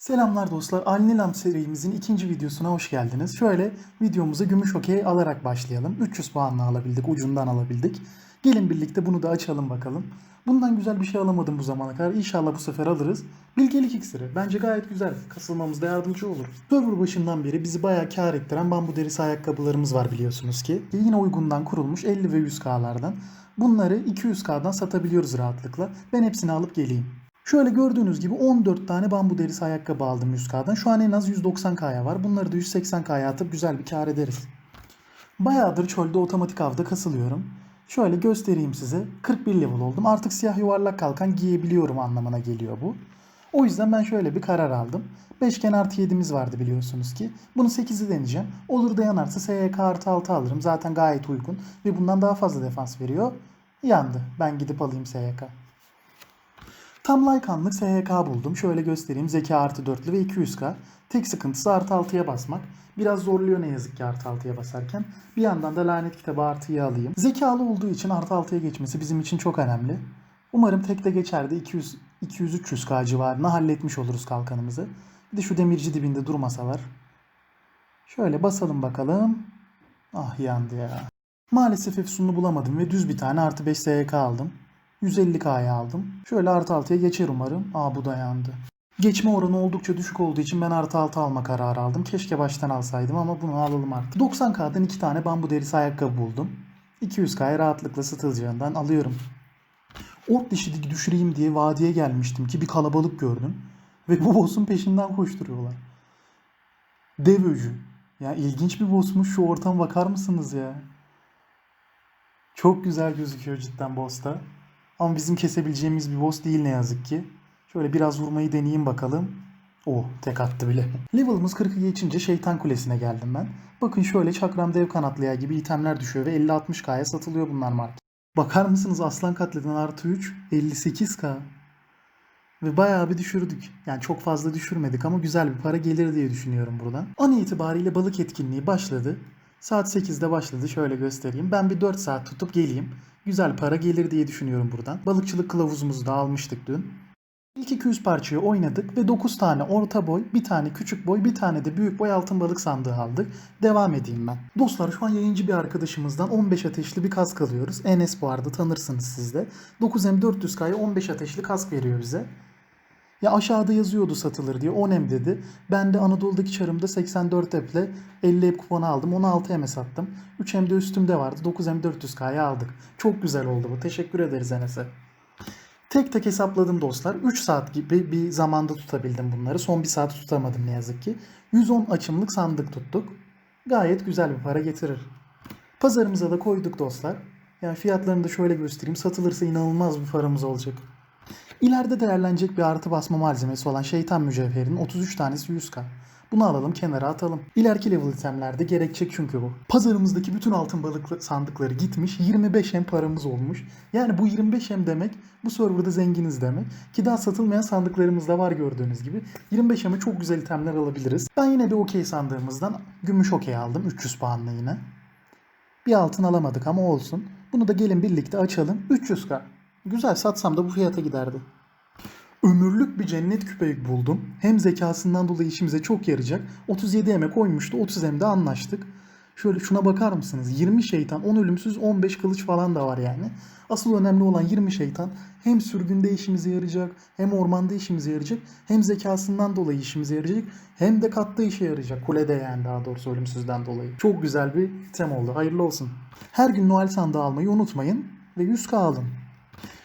Selamlar dostlar. Alnilam serimizin ikinci videosuna hoş geldiniz. Şöyle videomuza gümüş okey alarak başlayalım. 300 puanla alabildik, ucundan alabildik. Gelin birlikte bunu da açalım bakalım. Bundan güzel bir şey alamadım bu zamana kadar. İnşallah bu sefer alırız. Bilgelik iksiri. Bence gayet güzel. Kasılmamızda yardımcı olur. Server başından beri bizi bayağı kar ettiren bambu derisi ayakkabılarımız var biliyorsunuz ki. Yine uygundan kurulmuş 50 ve 100k'lardan. Bunları 200k'dan satabiliyoruz rahatlıkla. Ben hepsini alıp geleyim. Şöyle gördüğünüz gibi 14 tane bambu derisi ayakkabı aldım 100K'dan. Şu an en az 190K'ya var. Bunları da 180K'ya atıp güzel bir kar ederiz. Bayağıdır çölde otomatik avda kasılıyorum. Şöyle göstereyim size. 41 level oldum. Artık siyah yuvarlak kalkan giyebiliyorum anlamına geliyor bu. O yüzden ben şöyle bir karar aldım. Beşgen artı 7'miz vardı biliyorsunuz ki. Bunu 8'i deneyeceğim. Olur da yanarsa SYK artı 6 alırım. Zaten gayet uygun. Ve bundan daha fazla defans veriyor. Yandı. Ben gidip alayım SYK. Tam Lycan'lık SHK buldum. Şöyle göstereyim. Zeka artı 4'lü ve 200k. Tek sıkıntısı artı 6'ya basmak. Biraz zorluyor ne yazık ki artı 6'ya basarken. Bir yandan da lanet kitabı artıyı alayım. Zekalı olduğu için artı 6'ya geçmesi bizim için çok önemli. Umarım tekte geçer de 200 200-300k civarına halletmiş oluruz kalkanımızı. Bir de şu demirci dibinde durmasalar. Şöyle basalım bakalım. Ah yandı ya. Maalesef efsununu bulamadım ve düz bir tane artı 5 SHK aldım. 150K'ya aldım. Şöyle artı 6'ya geçer umarım. Aa bu da yandı. Geçme oranı oldukça düşük olduğu için ben artı 6 alma kararı aldım. Keşke baştan alsaydım ama bunu alalım artık. 90K'dan 2 tane bambu derisi ayakkabı buldum. 200K'ya rahatlıkla satılacağından alıyorum. Ork dişi düşüreyim diye vadiye gelmiştim ki bir kalabalık gördüm. Ve bu boss'un peşinden koşturuyorlar. Dev öcü. Ya ilginç bir boss'muş şu ortam bakar mısınız ya? Çok güzel gözüküyor cidden boss'ta. Ama bizim kesebileceğimiz bir boss değil ne yazık ki. Şöyle biraz vurmayı deneyeyim bakalım. Oh tek attı bile. Level'ımız 40'ı geçince şeytan kulesine geldim ben. Bakın şöyle çakram dev kanatlıya gibi itemler düşüyor ve 50-60k'ya satılıyor bunlar market. Bakar mısınız aslan katleden artı 3 58k. Ve bayağı bir düşürdük. Yani çok fazla düşürmedik ama güzel bir para gelir diye düşünüyorum buradan. An itibariyle balık etkinliği başladı. Saat 8'de başladı. Şöyle göstereyim. Ben bir 4 saat tutup geleyim. Güzel para gelir diye düşünüyorum buradan. Balıkçılık kılavuzumuzu da almıştık dün. İlk 200 parçayı oynadık ve 9 tane orta boy, bir tane küçük boy, bir tane de büyük boy altın balık sandığı aldık. Devam edeyim ben. Dostlar şu an yayıncı bir arkadaşımızdan 15 ateşli bir kask alıyoruz. Enes bu arada tanırsınız siz de. 9M 400K'ya 15 ateşli kask veriyor bize. Ya aşağıda yazıyordu satılır diye 10M dedi. Ben de Anadolu'daki çarımda 84 eple 50 ep kuponu aldım. Onu 6M'e sattım. 3M de üstümde vardı. 9M 400K'ya aldık. Çok güzel oldu bu. Teşekkür ederiz Enes'e. Tek tek hesapladım dostlar. 3 saat gibi bir zamanda tutabildim bunları. Son bir saat tutamadım ne yazık ki. 110 açımlık sandık tuttuk. Gayet güzel bir para getirir. Pazarımıza da koyduk dostlar. Yani fiyatlarını da şöyle göstereyim. Satılırsa inanılmaz bir paramız olacak. İleride değerlenecek bir artı basma malzemesi olan şeytan mücevherinin 33 tanesi 100k. Bunu alalım kenara atalım. İleriki level itemlerde gerekecek çünkü bu. Pazarımızdaki bütün altın balıklı sandıkları gitmiş. 25 hem paramız olmuş. Yani bu 25 hem demek bu serverda zenginiz demek. Ki daha satılmayan sandıklarımız da var gördüğünüz gibi. 25 heme çok güzel itemler alabiliriz. Ben yine bir okey sandığımızdan gümüş okey aldım. 300 puanla yine. Bir altın alamadık ama olsun. Bunu da gelin birlikte açalım. 300k. Güzel satsam da bu fiyata giderdi. Ömürlük bir cennet küpeyi buldum. Hem zekasından dolayı işimize çok yarayacak. 37 eme koymuştu. 30 emde anlaştık. Şöyle şuna bakar mısınız? 20 şeytan, 10 ölümsüz, 15 kılıç falan da var yani. Asıl önemli olan 20 şeytan hem sürgünde işimize yarayacak, hem ormanda işimize yarayacak, hem zekasından dolayı işimize yarayacak, hem de katta işe yarayacak. Kulede yani daha doğrusu ölümsüzden dolayı. Çok güzel bir item oldu. Hayırlı olsun. Her gün Noel sandığı almayı unutmayın ve 100k alın.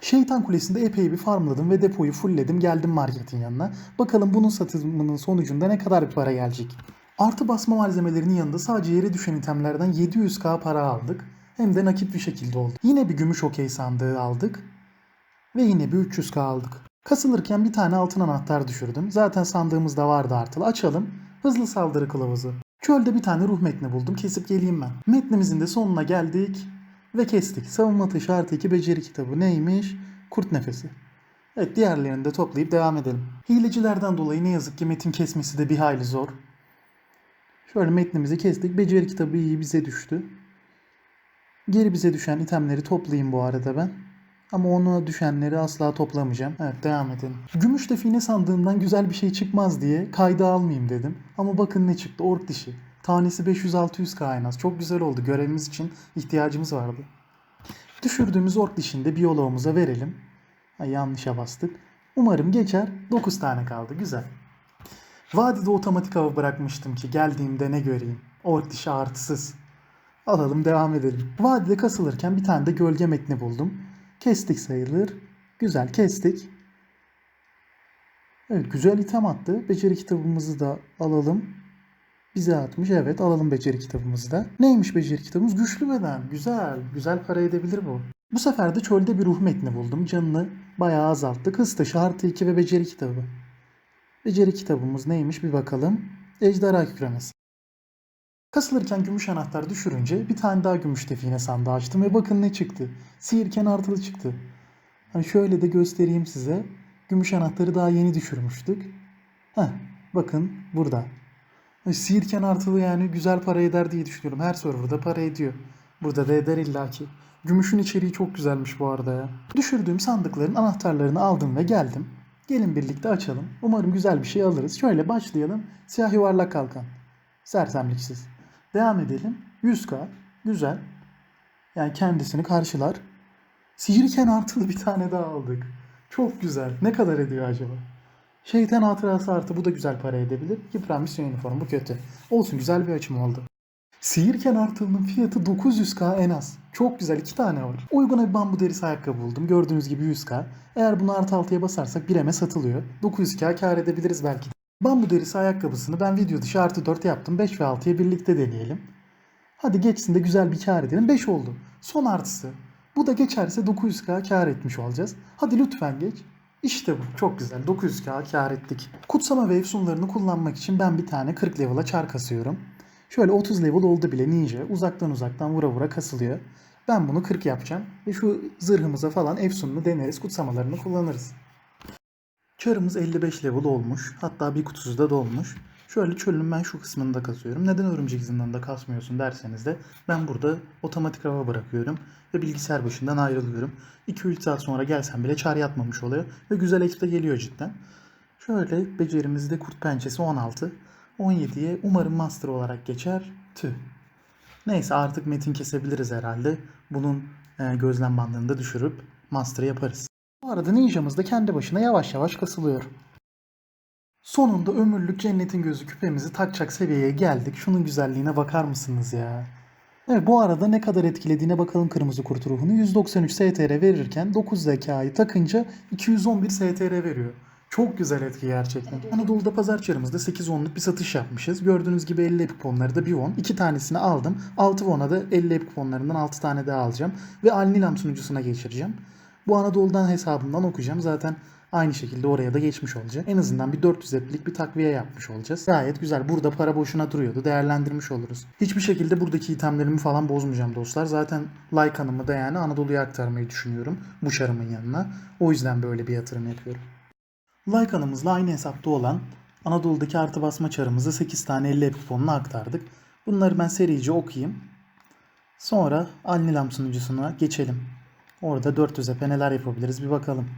Şeytan Kulesi'nde epey bir farmladım ve depoyu fullledim geldim marketin yanına. Bakalım bunun satımının sonucunda ne kadar bir para gelecek. Artı basma malzemelerinin yanında sadece yere düşen itemlerden 700k para aldık. Hem de nakit bir şekilde oldu. Yine bir gümüş okey sandığı aldık. Ve yine bir 300k aldık. Kasılırken bir tane altın anahtar düşürdüm. Zaten sandığımızda vardı artılı. Açalım. Hızlı saldırı kılavuzu. Çölde bir tane ruh metni buldum. Kesip geleyim ben. Metnimizin de sonuna geldik. Ve kestik. Savunma taşı artı 2 beceri kitabı neymiş? Kurt nefesi. Evet diğerlerini de toplayıp devam edelim. Hilecilerden dolayı ne yazık ki metin kesmesi de bir hayli zor. Şöyle metnimizi kestik. Beceri kitabı iyi bize düştü. Geri bize düşen itemleri toplayayım bu arada ben. Ama ona düşenleri asla toplamayacağım. Evet devam edelim. Gümüş define sandığımdan güzel bir şey çıkmaz diye kayda almayayım dedim. Ama bakın ne çıktı ork dişi. Tanesi 500-600k en az. Çok güzel oldu. Görevimiz için ihtiyacımız vardı. Düşürdüğümüz ork dişini biyoloğumuza verelim. Ay, yanlışa bastık. Umarım geçer. 9 tane kaldı. Güzel. Vadide otomatik hava bırakmıştım ki geldiğimde ne göreyim. Ork dişi artısız. Alalım devam edelim. Vadide kasılırken bir tane de gölge metni buldum. Kestik sayılır. Güzel kestik. Evet güzel item attı. Beceri kitabımızı da alalım. Bize atmış. Evet alalım beceri kitabımızı da. Neymiş beceri kitabımız? Güçlü beden. Güzel. Güzel para edebilir bu. Bu sefer de çölde bir ruh metni buldum. Canını bayağı azalttık. Hız taşı artı 2 ve beceri kitabı. Beceri kitabımız neymiş bir bakalım. Ejderha kükremesi. Kasılırken gümüş anahtar düşürünce bir tane daha gümüş define sandığı açtım ve bakın ne çıktı. Sihirken artılı çıktı. Hani şöyle de göstereyim size. Gümüş anahtarı daha yeni düşürmüştük. Heh, bakın burada. Sihirken artılı yani güzel para eder diye düşünüyorum. Her serverda para ediyor. Burada da eder illaki. Gümüşün içeriği çok güzelmiş bu arada ya. Düşürdüğüm sandıkların anahtarlarını aldım ve geldim. Gelin birlikte açalım. Umarım güzel bir şey alırız. Şöyle başlayalım. Siyah yuvarlak kalkan. Sersemliksiz. Devam edelim. 100k. Güzel. Yani kendisini karşılar. Sihirken artılı bir tane daha aldık. Çok güzel. Ne kadar ediyor acaba? Şeytan hatırası artı bu da güzel para edebilir. Yıpranmış üniform bu kötü. Olsun güzel bir açım oldu. Sihirken artılının fiyatı 900k en az. Çok güzel iki tane var. Uyguna bir bambu derisi ayakkabı buldum. Gördüğünüz gibi 100k. Eğer bunu artı altıya basarsak 1 satılıyor. 900k kar edebiliriz belki. Bambu derisi ayakkabısını ben video dışı artı 4 yaptım. 5 ve 6'ya birlikte deneyelim. Hadi geçsin de güzel bir kar edelim. 5 oldu. Son artısı. Bu da geçerse 900k kar etmiş olacağız. Hadi lütfen geç. İşte bu. Çok güzel. 900k kar ettik. Kutsama ve efsunlarını kullanmak için ben bir tane 40 level'a çar kasıyorum. Şöyle 30 level oldu bile ninja. Uzaktan uzaktan vura vura kasılıyor. Ben bunu 40 yapacağım. Ve şu zırhımıza falan efsununu deneriz. Kutsamalarını kullanırız. Çarımız 55 level olmuş. Hatta bir kutusu da dolmuş. Şöyle çölün ben şu kısmını da kasıyorum. Neden örümcek izinden kasmıyorsun derseniz de ben burada otomatik hava bırakıyorum ve bilgisayar başından ayrılıyorum. 2-3 saat sonra gelsem bile çar yatmamış oluyor ve güzel ekip de geliyor cidden. Şöyle becerimizde kurt pençesi 16. 17'ye umarım master olarak geçer. Tüh. Neyse artık metin kesebiliriz herhalde. Bunun e, gözlem bandını da düşürüp master yaparız. Bu arada ninjamız da kendi başına yavaş yavaş kasılıyor. Sonunda ömürlük cennetin gözü küpemizi takacak seviyeye geldik. Şunun güzelliğine bakar mısınız ya? Evet bu arada ne kadar etkilediğine bakalım kırmızı kurt ruhunu. 193 STR verirken 9 zekayı takınca 211 STR veriyor. Çok güzel etki gerçekten. Anadolu'da pazar çarımızda 8-10'luk bir satış yapmışız. Gördüğünüz gibi 50 kuponları da bir 10. 2 tanesini aldım. 6 won'a da 50 kuponlarından 6 tane daha alacağım. Ve Alnilam sunucusuna geçireceğim. Bu Anadolu'dan hesabımdan okuyacağım. Zaten aynı şekilde oraya da geçmiş olacak. En azından bir 400 etlik bir takviye yapmış olacağız. Gayet güzel. Burada para boşuna duruyordu. Değerlendirmiş oluruz. Hiçbir şekilde buradaki itemlerimi falan bozmayacağım dostlar. Zaten like hanımı da yani Anadolu'ya aktarmayı düşünüyorum. Bu şarımın yanına. O yüzden böyle bir yatırım yapıyorum. Like hanımızla aynı hesapta olan Anadolu'daki artı basma çarımızı 8 tane 50 kuponuna aktardık. Bunları ben serice okuyayım. Sonra Alnilam sunucusuna geçelim. Orada 400 epe neler yapabiliriz bir bakalım.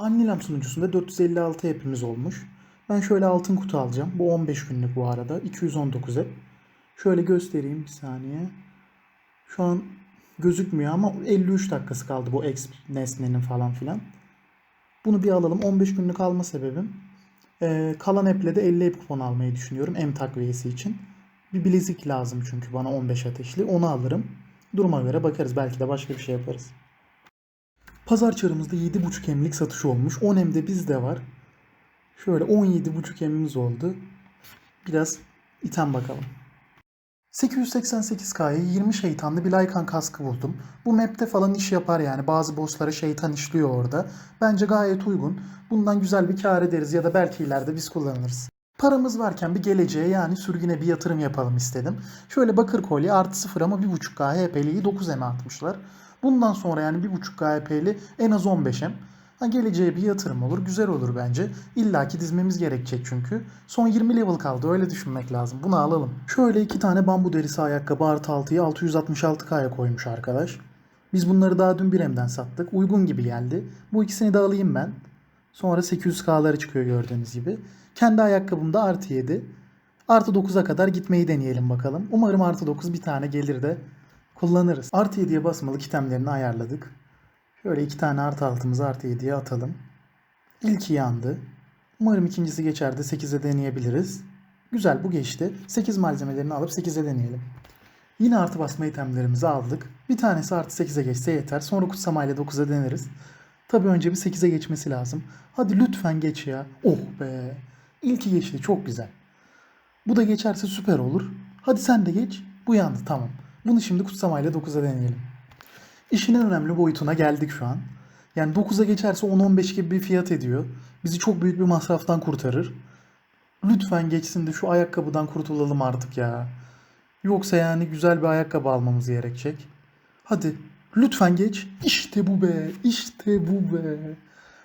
Annilam sunucusunda 456 hepimiz olmuş. Ben şöyle altın kutu alacağım. Bu 15 günlük bu arada. 219 hep. Şöyle göstereyim bir saniye. Şu an gözükmüyor ama 53 dakikası kaldı bu X nesnenin falan filan. Bunu bir alalım. 15 günlük alma sebebim. Ee, kalan app'le de 50 app kupon almayı düşünüyorum. M takviyesi için. Bir bilezik lazım çünkü bana 15 ateşli. Onu alırım. Duruma göre bakarız. Belki de başka bir şey yaparız. Pazar çarımızda 7.5 emlik satış olmuş. 10 emde bizde var. Şöyle 17.5 emimiz oldu. Biraz item bakalım. 888K'ya 20 şeytanlı bir Lycan kaskı buldum. Bu map'te falan iş yapar yani. Bazı bosslara şeytan işliyor orada. Bence gayet uygun. Bundan güzel bir kar ederiz ya da belki ileride biz kullanırız. Paramız varken bir geleceğe yani sürgüne bir yatırım yapalım istedim. Şöyle bakır kolye artı 0 ama 1.5K HP'liyi 9M'e atmışlar. Bundan sonra yani 1.5K HP'li en az 15M. Ha, geleceğe bir yatırım olur. Güzel olur bence. İlla ki dizmemiz gerekecek çünkü. Son 20 level kaldı. Öyle düşünmek lazım. Bunu alalım. Şöyle iki tane bambu derisi ayakkabı artı 6'yı 666K'ya koymuş arkadaş. Biz bunları daha dün 1M'den sattık. Uygun gibi geldi. Bu ikisini de alayım ben. Sonra 800K'ları çıkıyor gördüğünüz gibi. Kendi ayakkabımda artı 7. Artı 9'a kadar gitmeyi deneyelim bakalım. Umarım artı 9 bir tane gelir de kullanırız. Artı 7'ye basmalı kitemlerini ayarladık. Şöyle iki tane artı altımızı artı 7'ye atalım. İlki yandı. Umarım ikincisi geçer de 8'e deneyebiliriz. Güzel bu geçti. 8 malzemelerini alıp 8'e deneyelim. Yine artı basma itemlerimizi aldık. Bir tanesi artı 8'e geçse yeter. Sonra kutsamayla 9'a deneriz. Tabi önce bir 8'e geçmesi lazım. Hadi lütfen geç ya. Oh be. İlki geçti çok güzel. Bu da geçerse süper olur. Hadi sen de geç. Bu yandı tamam. Bunu şimdi kutsamayla 9'a deneyelim. İşin en önemli boyutuna geldik şu an. Yani 9'a geçerse 10-15 gibi bir fiyat ediyor. Bizi çok büyük bir masraftan kurtarır. Lütfen geçsin de şu ayakkabıdan kurtulalım artık ya. Yoksa yani güzel bir ayakkabı almamız gerekecek. Hadi lütfen geç. İşte bu be. İşte bu be.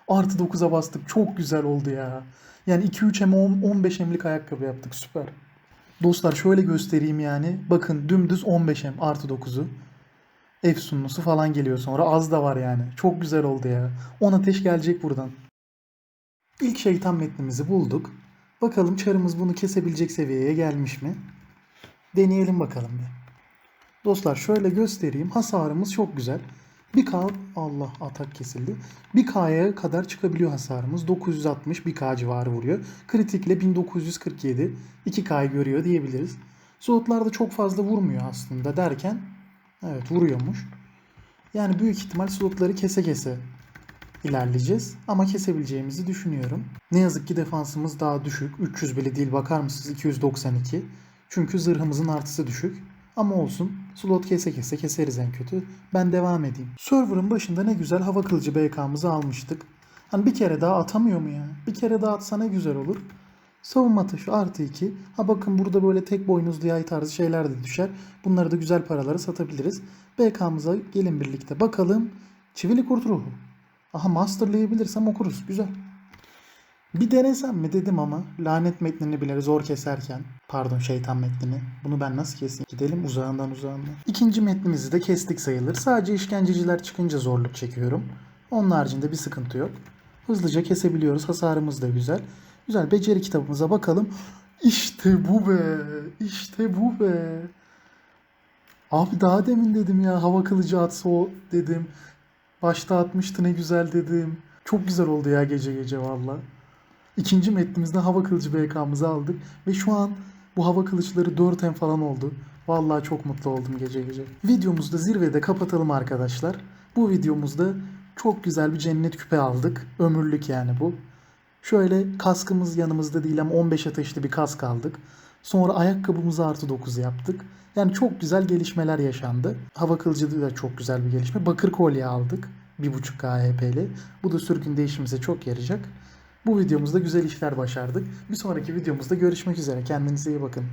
Artı 9'a bastık. Çok güzel oldu ya. Yani 2-3 hem 15 hemlik ayakkabı yaptık. Süper. Dostlar şöyle göstereyim yani. Bakın dümdüz 15 hem artı 9'u. Efsunlusu falan geliyor sonra. Az da var yani. Çok güzel oldu ya. 10 ateş gelecek buradan. İlk şeytan metnimizi bulduk. Bakalım çarımız bunu kesebilecek seviyeye gelmiş mi? Deneyelim bakalım bir. Dostlar şöyle göstereyim. Hasarımız çok güzel. 1K Allah atak kesildi. 1K'ya kadar çıkabiliyor hasarımız. 960 1K civarı vuruyor. Kritikle 1947 2K'yı görüyor diyebiliriz. Slotlarda çok fazla vurmuyor aslında derken evet vuruyormuş. Yani büyük ihtimal slotları kese kese ilerleyeceğiz. Ama kesebileceğimizi düşünüyorum. Ne yazık ki defansımız daha düşük. 300 bile değil bakar mısınız? 292. Çünkü zırhımızın artısı düşük. Ama olsun. Slot kese kese keseriz en kötü. Ben devam edeyim. Server'ın başında ne güzel hava kılıcı BK'mızı almıştık. Hani bir kere daha atamıyor mu ya? Bir kere daha atsa ne güzel olur. Savunma taşı artı 2. Ha bakın burada böyle tek boynuzlu yay tarzı şeyler de düşer. Bunları da güzel paralara satabiliriz. BK'mıza gelin birlikte bakalım. Çivili kurt ruhu. Aha masterlayabilirsem okuruz. Güzel. Bir denesem mi dedim ama lanet metnini bile zor keserken pardon şeytan metnini bunu ben nasıl keseyim gidelim uzağından uzağından. İkinci metnimizi de kestik sayılır sadece işkenceciler çıkınca zorluk çekiyorum. Onun haricinde bir sıkıntı yok. Hızlıca kesebiliyoruz hasarımız da güzel. Güzel beceri kitabımıza bakalım. İşte bu be işte bu be. Abi daha demin dedim ya hava kılıcı atsa o dedim. Başta atmıştı ne güzel dedim. Çok güzel oldu ya gece gece valla. İkinci metnimizde hava kılıcı BK'mızı aldık. Ve şu an bu hava kılıçları 4M falan oldu. Vallahi çok mutlu oldum gece gece. Videomuzu da zirvede kapatalım arkadaşlar. Bu videomuzda çok güzel bir cennet küpe aldık. Ömürlük yani bu. Şöyle kaskımız yanımızda değil ama 15 ateşli bir kask aldık. Sonra ayakkabımızı artı 9 yaptık. Yani çok güzel gelişmeler yaşandı. Hava kılıcı da çok güzel bir gelişme. Bakır kolye aldık. 1.5 KHP'li. Bu da sürgün değişimize çok yarayacak. Bu videomuzda güzel işler başardık. Bir sonraki videomuzda görüşmek üzere. Kendinize iyi bakın.